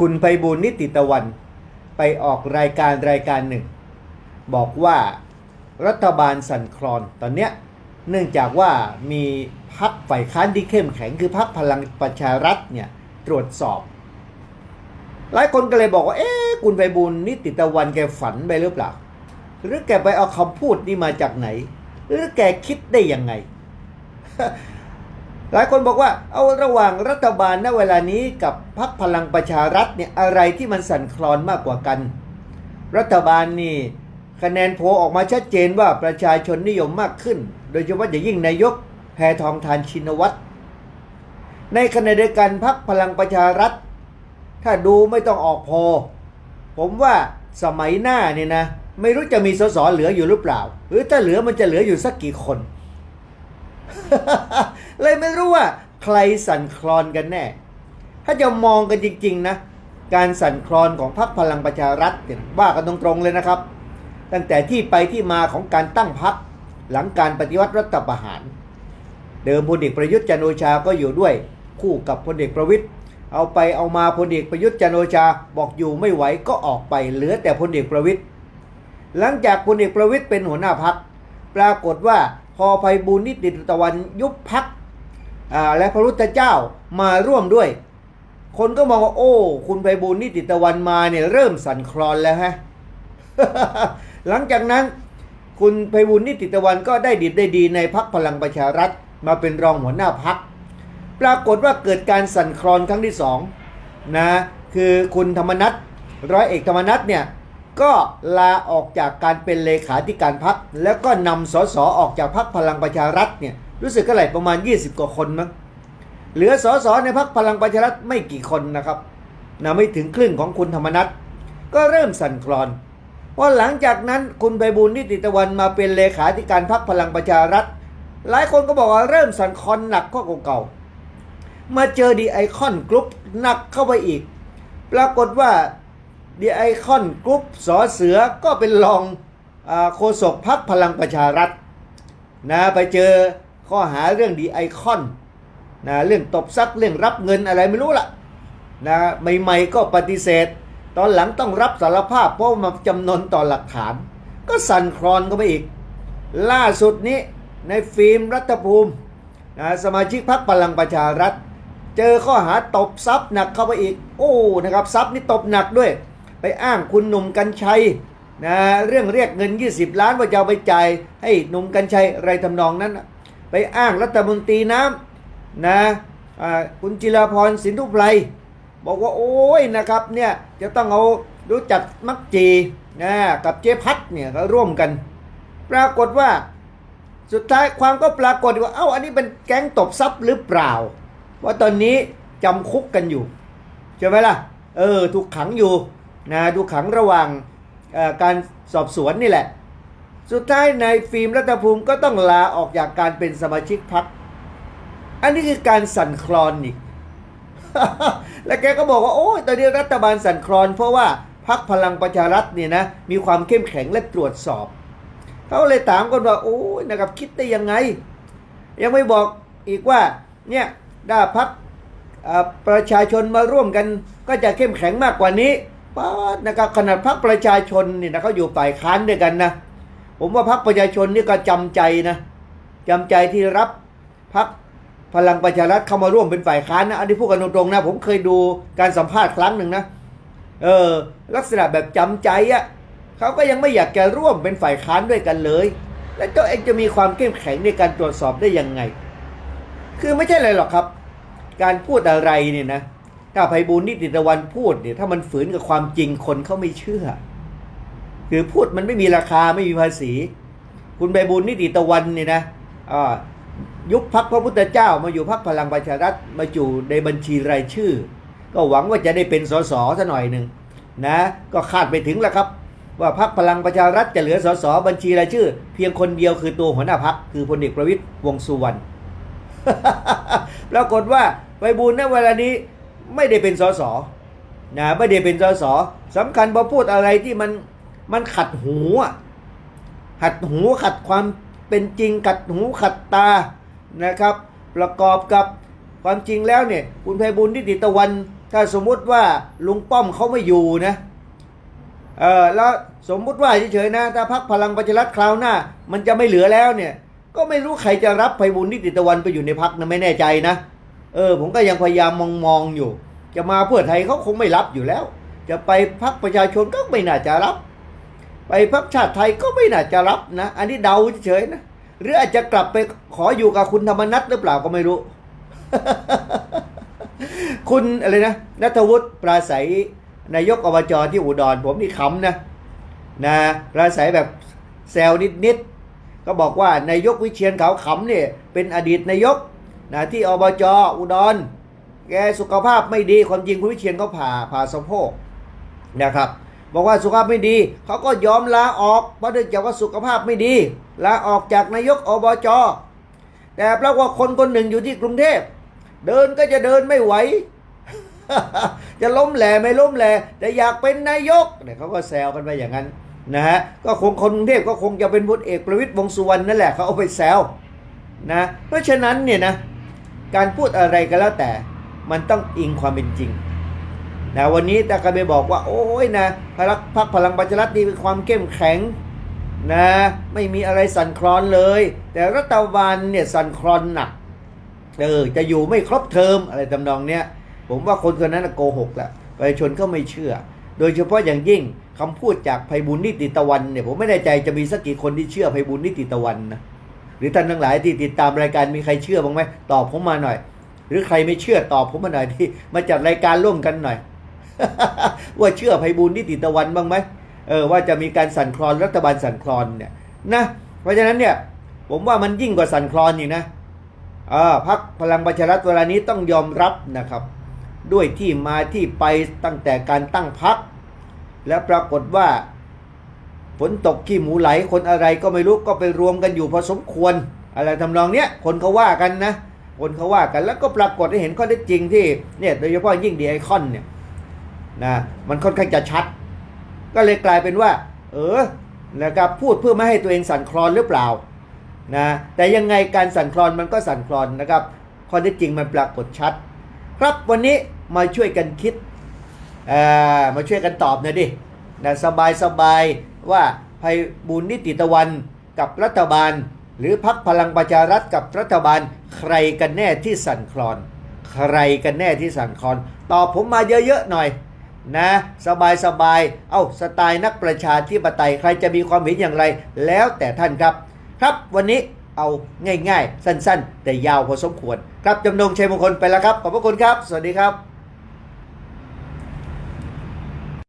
คุณไพบูลนิติตะวัน ไปออกรายการรายการหนึ่ง บอกว่ารัฐบาลสั่นคลอนตอนเนี้ยเนื่องจากว่ามีพักฝ่ายค้านที่เข้มแข็งคือพักพลังประชารัฐเนี่ยตรวจสอบ หลายคนก็เลยบอกว่า เอ๊ะคุณไพบูลนิติตะวันแกฝันไปหรือเปล่า หรือแกไปเอาคำพูดนี้มาจากไหน หรือแกคิดได้ยังไง หลายคนบอกว่าเอาระหว่างรัฐบาลณเวลานี้กับพรรคพลังประชารัฐเนี่ยอะไรที่มันสั่นคลอนมากกว่ากัน รัฐบาลนี่คะแนนโพออกมาชัดเจนว่าประชาชนนิยมมากขึ้น โดยเฉพาะอย่างยิ่งนายกแพทองทานชินวัตรในขณะเดียวกันพรรคพลังประชารัฐ ถ้าดูไม่ต้องออกโพลผมว่าสมัยหน้าเนี่ยนะ ไม่รู้จะมีสสเหลืออยู่หรือเปล่า หรือถ้าเหลือมันจะเหลืออยู่สักกี่คน เลยไม่รู้ว่าใครสั่นคลอนกันแน่ ถ้าจะมองกันจริง ๆ นะ การสั่นคลอนของพรรคพลังประชารัฐเนี่ยว่ากันตรงๆเลยนะครับ ตั้งแต่ที่ไปที่มาของการตั้งพรรคหลังการปฏิวัติรัฐประหาร เดิมพลเอกประยุทธ์จันโอชาก็อยู่ด้วยคู่กับพลเอกประวิตยเอาไปเอามาพลเอกประยุทธ์จันโอชาบอกอยู่ไม่ไหวก็ออกไปเหลือแต่พลเอกประวิตยหลังจากพลเอกประวิตยเป็นหัวหน้าพรรคปรากฏว่าพอไพบูลนิติตะวันยุบพรรค และพระพุทธเจ้ามาร่วมด้วย คนก็มองว่าโอ้ คุณไพบูลนิติตะวันมาเนี่ยเริ่มสั่นคลอนแล้วฮะ หลังจากนั้น คุณไพบูลนิติตะวันก็ได้ดิบได้ดีในพักพลังประชารัฐมาเป็นรองหัวหน้าพัก ปรากฏว่าเกิดการสั่นคลอนครั้งที่สองนะคือคุณธรรมนัฐร้อยเอกธรรมนัฐเนี่ยก็ลาออกจากการเป็นเลขาธิการพัก แล้วก็นำสสออกจากพักพลังประชารัฐเนี่ย รู้สึกก็ไหลประมาณ 20 กว่าคนมั้งเหลือสสในพักพลังประชารัฐไม่กี่คนนะครับนะไม่ถึงครึ่งของคุณธรรมนัฐก็เริ่มสั่นคลอนพอหลังจากนั้นคุณไพบูลนิติตะวันมาเป็นเลขาธิการพักพลังประชารัฐ หลายคนก็บอกว่าเริ่มสั่นคลอนหนักกว่าเก่าๆมาเจอดีไอคอนกรุ๊ปหนักเข้าไปอีก ปรากฏว่าดีไอคอนกรุ๊ปสอเสือก็เป็นรองอโฆษกพักพลังประชารัฐนะไปเจอ ข้อหาเรื่องดีไอคอนนะเรื่องตบซักเรื่องรับเงินอะไรไม่รู้ล่ะนะใหม่ๆก็ปฏิเสธ ตอนหลังต้องรับสารภาพเพราะมาจำนนต่อหลักฐาน ก็สั่นคลอนเข้าไปอีก ล่าสุดนี้ในฟิล์มรัฐภูมินะสมาชิกพรรคพลังประชารัฐ เจอข้อหาตบทรัพย์หนักเข้าไปอีก โอ้นะครับทรัพย์นี่ตบหนักด้วย ไปอ้างคุณหนุ่มกัญชัยนะเรื่องเรียกเงิน 20 ล้านว่าจะเอาไปจ่ายให้หนุ่มกัญชัยอะไรทำนองนั้นนะ ไปอ้างรัฐมนตรีน้ำนะคุณจิราพรสินทุไพรบอกว่าโอ้ยนะครับเนี่ยจะต้องเอารู้จักมักจีนะกับเจ๊พัดเนี่ยก็ร่วมกัน ปรากฏว่าสุดท้ายความก็ปรากฏว่าเอ้าอันนี้เป็นแก๊งตบทรัพย์หรือเปล่า ว่าตอนนี้จำคุกกันอยู่ใช่ไหมล่ะเออถูกขังอยู่นะถูกขังระหว่างการสอบสวนนี่แหละ สุดท้ายในายฟิล์มรัฐภูมิก็ต้องลาออกจากการเป็นสมาชิกพรรคอันนี้คือการสั่นคลอนอีก และแกก็บอกว่าโอ้ยตอนนี้รัฐบาลสั่นคลอน เพราะว่าพรรคพลังประชารัฐเนี่ยนะมีความเข้มแข็งและตรวจสอบ เขาเลยถามกันว่าโอ้ยนะครับคิดได้ยังไง ยังไม่บอกอีกว่าเนี่ยถ้าพักประชาชนมาร่วมกันก็จะเข้มแข็งมากกว่านี้ป้านะครับขนาดพักประชาชนเนี่ยนะเขาอยู่ฝ่ายค้านด้วยกันนะ ผมว่าพักประชาชนนี่ก็จำใจนะจำใจที่รับพักพลังประชารัฐเข้ามาร่วมเป็นฝ่ายค้านนะอันนี้พูดกันตรงๆนะ ผมเคยดูการสัมภาษณ์ครั้งหนึ่งนะเออลักษณะแบบจำใจอะเขาก็ยังไม่อยากจะร่วมเป็นฝ่ายค้านด้วยกันเลย แล้วตัวเองจะมีความเข้มแข็งในการตรวจสอบได้ยังไง คือไม่ใช่อะไรหรอกครับ การพูดอะไรเนี่ยนะถ้าไพบูลนิติตะวันพูดเนี่ยถ้ามันฝืนกับความจริงคนเขาไม่เชื่อ คือพูดมันไม่มีราคาไม่มีภาษี คุณไพบูลย์นิติตะวันเนี่ยนะยุบพักพระพุทธเจ้ามาอยู่พักพลังประชารัฐมาอยู่ในบัญชีรายชื่อ ก็หวังว่าจะได้เป็นสสซะหน่อยหนึ่งนะก็คาดไปถึงแล้วครับ ว่าพักพลังประชารัฐจะเหลือสสบัญชีรายชื่อ เพียงคนเดียวคือตัวหัวหน้าพักคือพลเอกประวิตยวงสุวรรณปรากฏว่าไพบูลย์ณเวลานี้ไม่ได้เป็นสสนะไม่ได้เป็นสสสำคัญพอพูดอะไรที่มัน มันขัดหูอะขัดหูขัดความเป็นจริงขัดหูขัดตานะครับ ประกอบกับความจริงแล้วเนี่ย คุณไพบูลย์นิติตะวัน ถ้าสมมุติว่าลุงป้อมเขาไม่อยู่นะเออแล้วสมมุติว่าเฉยๆนะถ้าพักพลังประชารัฐคราวหน้า มันจะไม่เหลือแล้วเนี่ย ก็ไม่รู้ใครจะรับไพบุญนิติตะวันไปอยู่ในพักนะไม่แน่ใจนะเออผมก็ยังพยายามมองๆอยู่ จะมาเพื่อไทยเขาคงไม่รับอยู่แล้ว จะไปพักประชาชนก็ไม่น่าจะรับ ไปพักชาติไทยก็ไม่น่าจะรับนะ อันนี้เดาเฉยนะ หรืออาจจะกลับไปขออยู่กับคุณธรรมนัฐหรือเปล่าก็ไม่รู้ คุณอะไรนะนัทวุฒิปราศัยนายกอบจที่อุดรผมนี่ขำนะนะปราศัยแบบแซวนิดๆก็บอกว่านายกวิเชียนเขาขำเนี่ยเป็นอดีตนายกนะที่อบจอุดรแกสุขภาพไม่ดีความจริงคุณวิเชียนเขาผ่าผ่าสะโพกนะครับ บอกว่าสุขภาพไม่ดีเขาก็ยอมลาออกเพราะเนื่องจากว่าสุขภาพไม่ดีลาออกจากนายกอบจแต่ปรากฏว่าคนคนหนึ่งอยู่ที่กรุงเทพ เดินก็จะเดินไม่ไหว จะล้มแหล่ไม่ล้มแหล่แต่อยากเป็นนายกเนี่ยเขาก็แซวกันไปอย่างนั้นนะฮะก็คงคนกรุงเทพก็คงจะเป็นพลเอกประวิตยวงษ์สุวรรณนั่นแหละเขาเอาไปแซวนะเพราะฉะนั้นเนี่ยนะการพูดอะไรก็แล้วแต่มันต้องอิงความเป็นจริง นะวันนี้ตาการไปบอกว่า โอ้ยนะพรรคพรรคพลังประชารัฐนี่มีความเข้มแข็งนะไม่มีอะไรสั่นคลอนเลย แต่รัฐบาลเนี่ยสั่นคลอนหนักเออจะอยู่ไม่ครบเทอมอะไรทำนองเนี้ยผมว่าคนคนนั้นโกหกแหละประชาชนก็ไม่เชื่อ โดยเฉพาะอย่างยิ่งคำพูดจากไพบุญนิติตะวันเนี่ยผมไม่แน่ใจจะมีสักกี่คนที่เชื่อไพบุญนิติตะวันนะหรือท่านทั้งหลายที่ติดตามรายการมีใครเชื่อบ้างไหมตอบผมมาหน่อย หรือใครไม่เชื่อตอบผมมาหน่อยที่มาจัดรายการร่วมกันหน่อย ว่าเชื่อไพบุญนิติตะวันบ้างไหมเออว่าจะมีการสั่นคลอนรัฐบาลสั่นคลอนเนี่ยนะเพราะฉะนั้นเนี่ยผมว่ามันยิ่งกว่าสั่นคลอนอีกนะเออพักพลังประชารัฐเวลานี้ต้องยอมรับนะครับ ด้วยที่มาที่ไปตั้งแต่การตั้งพักและปรากฏว่าฝนตกขี้หมูไหลคนอะไรก็ไม่รู้ก็ไปรวมกันอยู่พอสมควร อะไรทำนองเนี้ยคนเขาว่ากันนะคนเขาว่ากันแล้วก็ปรากฏให้เห็นข้อเท็จจริงที่เนี่ยโดยเฉพาะยิ่งดีไอคอนเนี่ย นะมันค่อนข้างจะชัด ก็เลยกลายเป็นว่า เออนะครับพูดเพื่อไม่ให้ตัวเองสั่นคลอนหรือเปล่านะแต่ยังไงการสั่นคลอนมันก็สั่นคลอนนะครับข้อเท็จจริงมันปรากฏชัด ครับวันนี้มาช่วยกันคิดอ่อมาช่วยกันตอบหน่อยดินะสบายสบายว่าภัยบุญนิติตะวันกับรัฐบาล หรือพักพลังประชารัฐกับรัฐบาล ใครกันแน่ที่สั่นคลอน ใครกันแน่ที่สั่นคลอน ตอบผมมาเยอะๆหน่อย นะสบายสบายเอ้าสไตล์นักประชาธิปไตยใครจะมีความเห็นอย่างไรแล้วแต่ท่านครับ ครับวันนี้เอาง่ายๆ สั้นๆ แต่ยาวพอสมควร ครับจำนงชัยมงคลไปแล้วครับ ขอบพระคุณครับ สวัสดีครับ